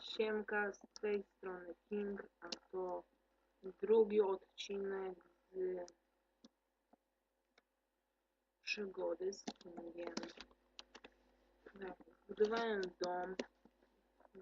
Siemka, z tej strony King, a to drugi odcinek z przygody z Kingiem. Tak, Zbudowałem dom,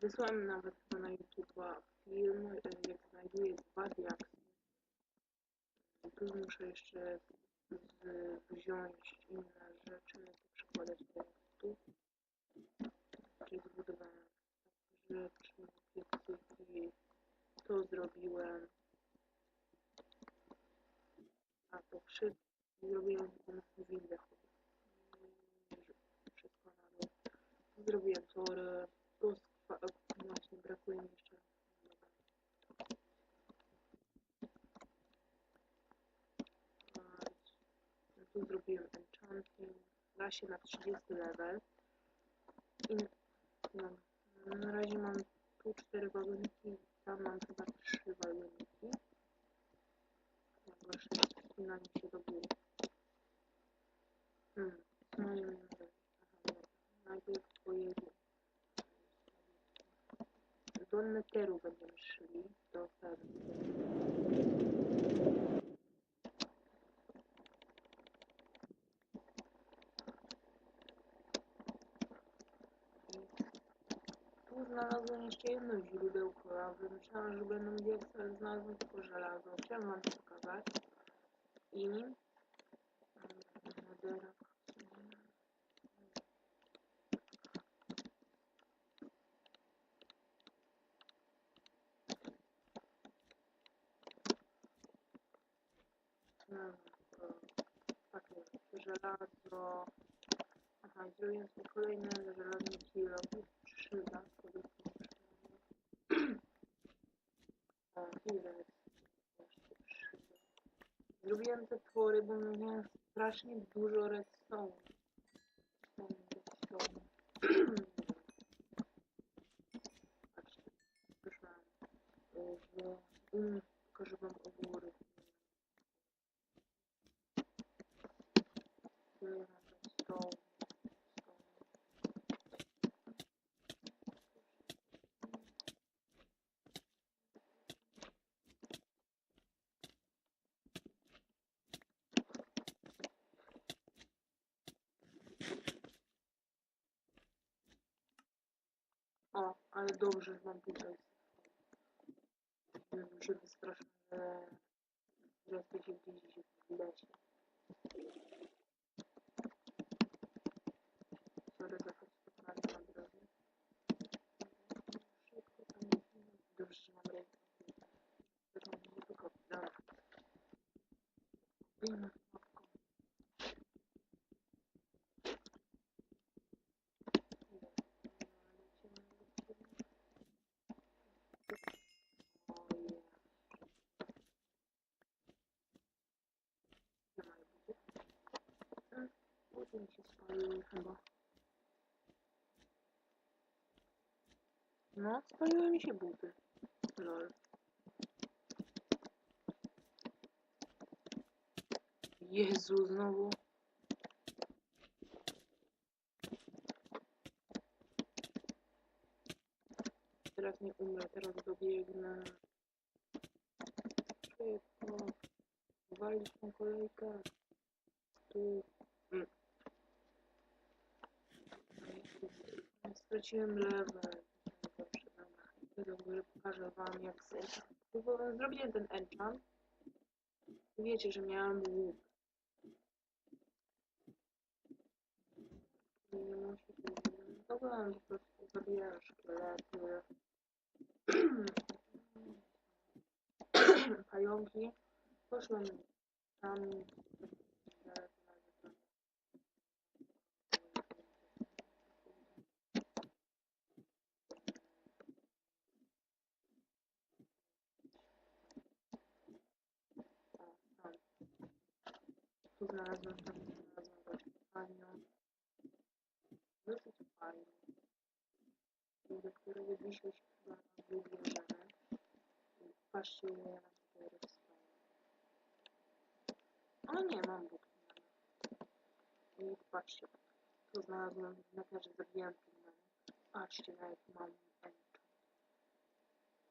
wysłałem nawet na YouTube'a film, jak znajduję dwa diaksy. Tu muszę jeszcze z, wziąć inne rzeczy, przykładać do tu. Czyli zbudowałem rzeczy, piecyki, to zrobiłem. A to wszystko zrobiłem taką willę. Wszystko na dół. Zrobiłem tory, to właśnie brakuje mi jeszcze. Tu zrobiłem enchanting, da się na 30 level. I no, na razie mam tu 4 wagoniki, tam mam chyba 3 wagoniki. Chyba 6, wspinanie się do góry. Hmm, co mają zrobić? Aha, dobra. Najpierw pojedę. Do Netheru będziemy szli, do Ferry. Tu znalazłem jeszcze jedno źródełko lawy. Myślałem, że będą diaksy, ale znalazłem tylko żelazo. Chciałem wam to pokazać. I... mm. No, to takie żelazo. Aha, zrobiłem sobie kolejne żelazne kilo. Trzy dodatkowe Zrobiłem te twory, bo miałem strasznie dużo redstone. Redstone. Patrzcie, już mam redstone. redstone. O, ale dobrze, że mam tutaj. Muszę wystraszyć, że że się gdzieś w lesie. Sorry za to spotkanie na drodze. Szybko tam Dobrze, że mam rękę. Zresztą nie tylko dobra. Kupujemy mapką. Lecimy, lecimy. Ojej. Nie ma buty. Mm, Buty mi się chyba. No, spaliły mi się buty. Lol. Jezu, znowu. Teraz nie umrę, teraz dobiegnę. Walić tą kolejkę. Tu. Straciłem. Idę do góry, pokażę wam jak z... Próbowałem, zrobiłem ten enchant. Wiecie, że miałem łuk. Nie musi to Byłem po prostu zabijałem szkielety. Pająki. Poszłem tam. Znalazłem, tam znalazłem właśnie panią. Dosyć fajny. Do którego dzisiaj się chyba wybierzemy. I Patrzcie, ile ja mam tutaj redstone. O nie, mam bóg. I patrzcie, tu znalazłem na terze, zabijałem pigmeny. Patrzcie, nawet mam enchant.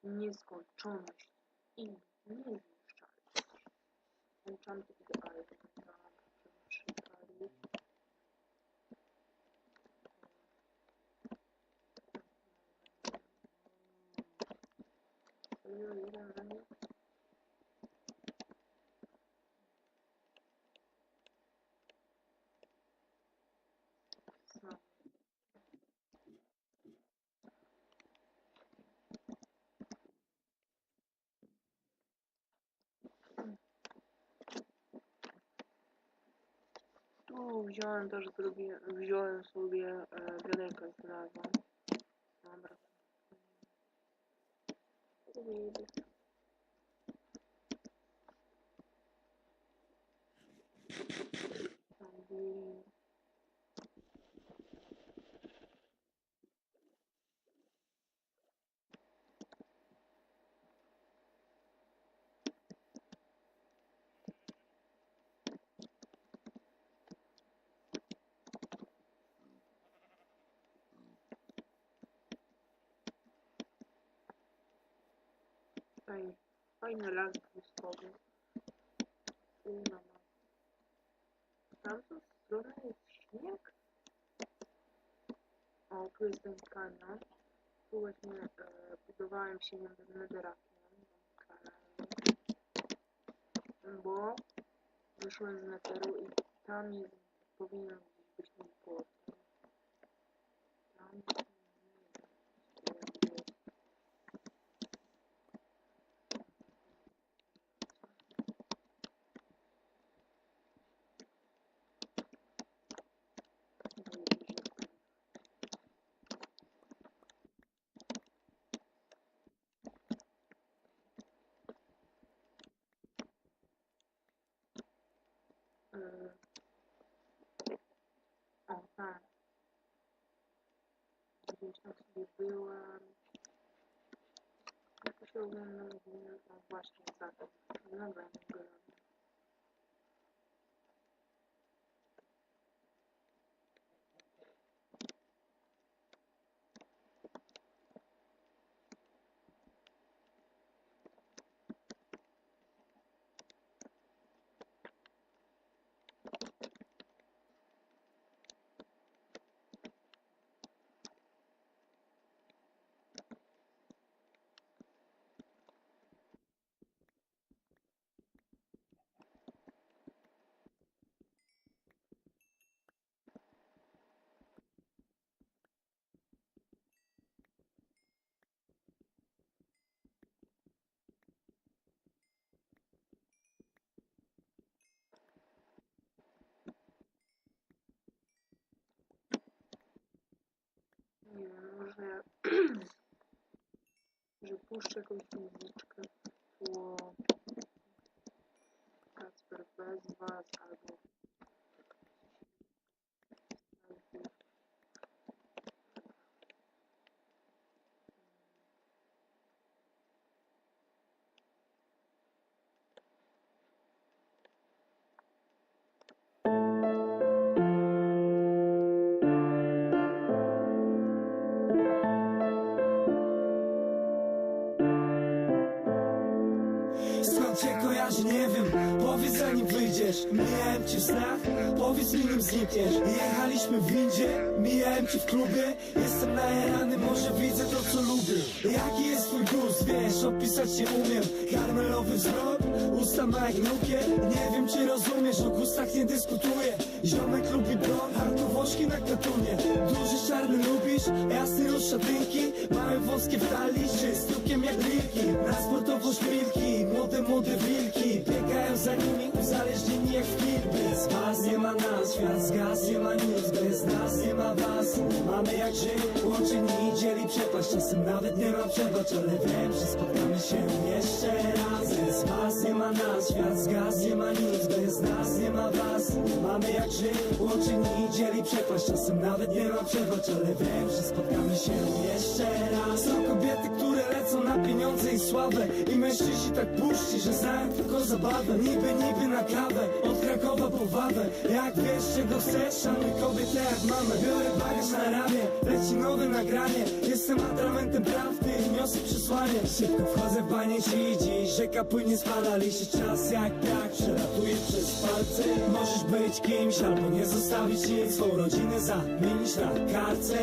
nieskończoność i niezniszczalność. Enchanty idealne. Dobra, przypalić. Tu wziąłem też zrobię, wziąłem sobie e, wiaderko z lawą. Dobra. Wyjdę. Tam byli. Tutaj fajny las błyskowy. Tu na nas. Z tamtą stronę jest śnieg. O, tu jest ten kanion. Tu właśnie e, budowałem się neterakiem. Bo wyszłem z neteru i tam jest, powinien być mój portal. Tam nie wiem, gdzie jest. Mm. O, tak. Gdzieś tam sobie byłam. Jak to się ogląda? No właśnie, za to. Dobra, nie byłam. Nie wiem, może... że puszczę jakąś muzyczkę po... nie wiem Powiedz zanim wyjdziesz. Mijałem cię w snach Powiedz mi nim znikniesz. Jechaliśmy w windzie Mijałem cię w klubie. Jestem najarany, może widzę to co lubię. Jaki jest twój gust, wiesz Opisać się umiem. Karmelowy wzrok Usta ma jak nukier Nie wiem czy rozumiesz O gustach nie dyskutuję. Ziomek lubi blond Hartowoszki na katunie. Duży czarny lubisz Jasny róż szatynki Małe wąskie w talii z jak wilki. Na sportowo szpilki Młode, młode wilki. Biegają za nimi uzależnieni jak kilby Z was nie ma nas. Świat zgasł, nie ma nic. Bez nas nie ma was. Mamy jak żyć Łączeni dzieli przepaść. Czasem nawet nie ma przebacz Ale wiem, że spotkamy się jeszcze raz. Bez was nie ma nas. Świat zgasł, nie ma nic. Bez nas nie ma was. Mamy jak żyć Łączeni dzieli przepaść. Czasem nawet nie ma przebacz Ale wiem, że spotkamy się jeszcze raz. Są kobiety, które lecą na pieniądze i sławę. I mężczyźni tak puszci, że znają tylko zabawę. Niby, niby na kawę Od Krakowa po Wawę. Jak wiesz, czego chcesz, szanuj kobietę jak mamę Biorę bagaż na ramię Leci nowe nagranie. Jestem atramentem prawdy Niosę przesłanie. Szybko wchodzę w banie ci dziś Rzeka płynie spada, liczy czas jak tak Przelatuje przez palce. Możesz być kimś albo nie zostawić nic Swą rodzinę. Zamienić na kartce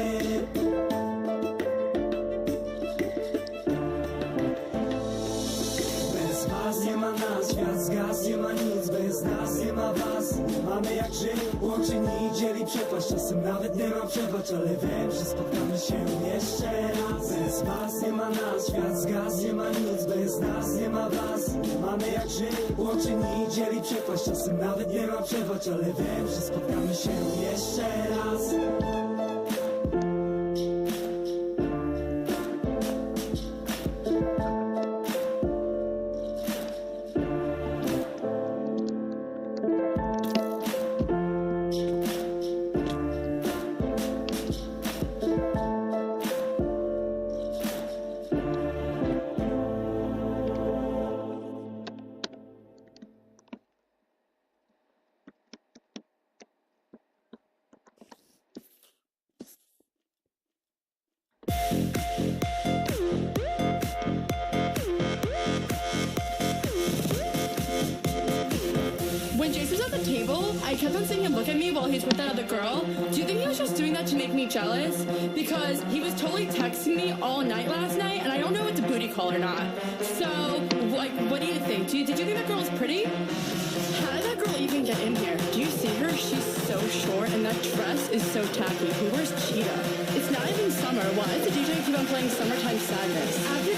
mamy jak żyć Łączy nic, dzieli przepaść. Czasem nawet nie ma przebacz, ale wiem, że spotkamy się jeszcze raz. Bez was nie ma nas, świat zgasł, nie ma nic Bez nas nie ma was, mamy jak żyć Łączy nic, dzieli przepaść. Czasem nawet nie ma przebacz, ale wiem, że spotkamy się jeszcze raz table, I kept on seeing him look at me while he's with that other girl. Do you think he was just doing that to make me jealous? Because he was totally texting me all night last night, and I don't know if it's a booty call or not. So, like, what do you think? Do you, did you think that girl's pretty? How did that girl even get in here? Do you see her? She's so short, and that dress is so tacky. Who wears cheetah? It's not even summer. Why does the DJ keep on playing Summertime Sadness? After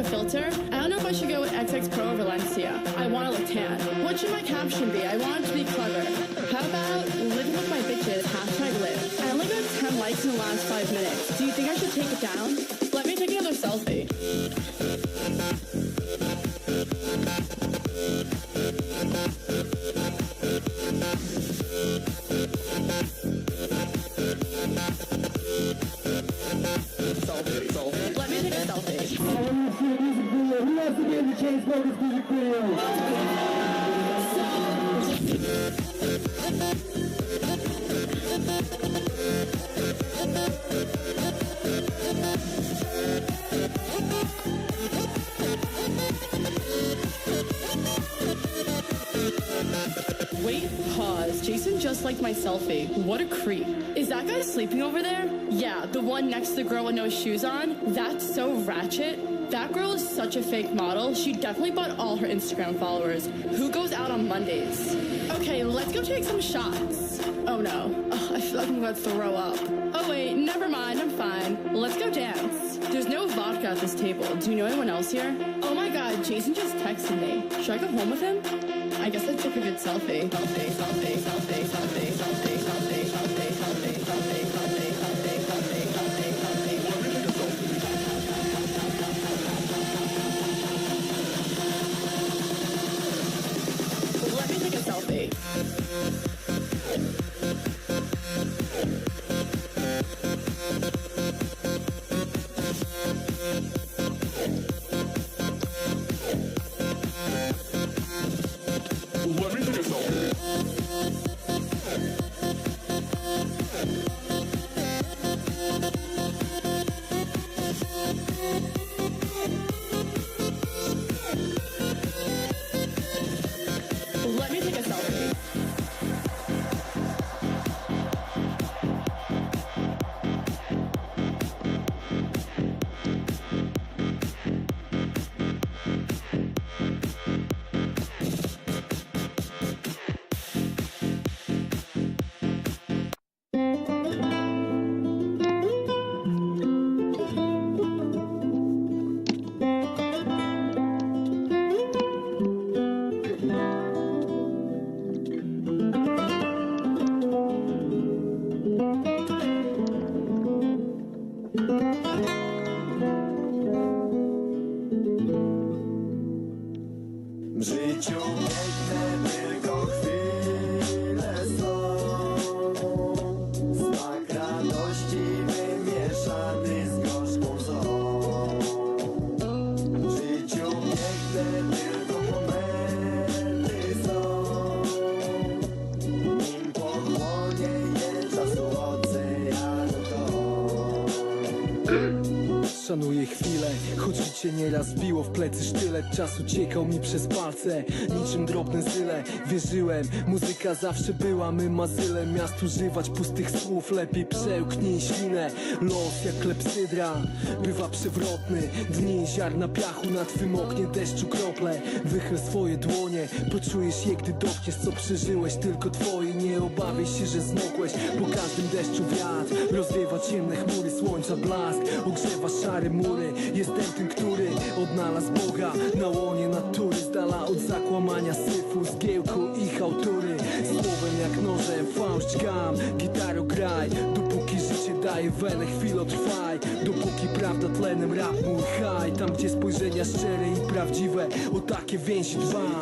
A filter? I don't know if I should go with XX Pro or Valencia. I want to look tan. What should my caption be? I want it to be clever. How about living with my bitches, hashtag live. I only got 10 likes in the last five minutes. Do you think I should take it down? Let me take another selfie. Selfie, to be in the music video? Wait, pause. Jason just liked my selfie. What a creep. Is that guy sleeping over there? Yeah, the one next to the girl with no shoes on. That's so ratchet. That girl is such a fake model. She definitely bought all her Instagram followers. Who goes out on Mondays? Okay, let's go take some shots. Oh no. Ugh, I feel like I'm gonna throw up. Oh wait, never mind. I'm fine. Let's go dance. There's no vodka at this table. Do you know anyone else here? Oh my god, Jason just texted me. Should I go home with him? I guess I took a good selfie. Selfie, selfie, selfie, selfie, selfie, życie nieraz biło w plecy sztylet Czas uciekał mi przez palce, niczym drobne zyle Wierzyłem, muzyka zawsze była mym mazylem Miast używać pustych słów, lepiej przełknij ślinę. Los jak klepsydra, bywa przewrotny. Dni ziarna piachu na twym oknie deszczu krople. Wychyl swoje dłonie, poczujesz je gdy dotkniesz co przeżyłeś. Tylko twoje, nie obawiaj się, że zmokłeś Po każdym deszczu wiatr rozwiewa ciemne chmury Słońca blask, ogrzewa szare mury. Jestem tym, który odnalazł Boga Na łonie natury, z dala od zakłamania syfu Zgiełku i hałtury Słowem jak nożem, fałsz dźgam Gitaro graj, dopóki życie daje wenę Chwilo trwaj, dopóki prawda tlenem rap mój haj Tam gdzie spojrzenia szczere i prawdziwe O takie więzi dbam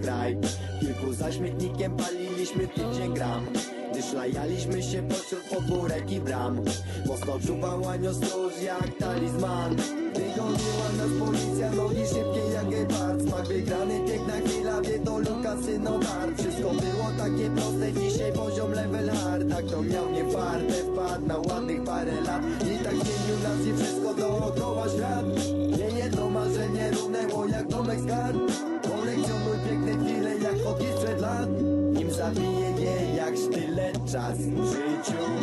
jak Kilku za śmietnikiem paliliśmy tydzień gram. Gdy szlajaliśmy się pośród podwórek i bram. Mocno czuwał anioł stróż jak talizman. Gdy goniła nas policja, nogi szybkie jak gepard. Smak wygrany, piękna chwila, wie to Luka Synodar Wszystko było takie proste, dzisiaj poziom level hard. Tak to miał nie fartę, wpadł na ładnych parę lat. I tak zmienił nas i wszystko dookoła świat. Nie jedno marzenie runęło jak domek z kart opiszę dla nim zabije je jak sztylet czas w życiu.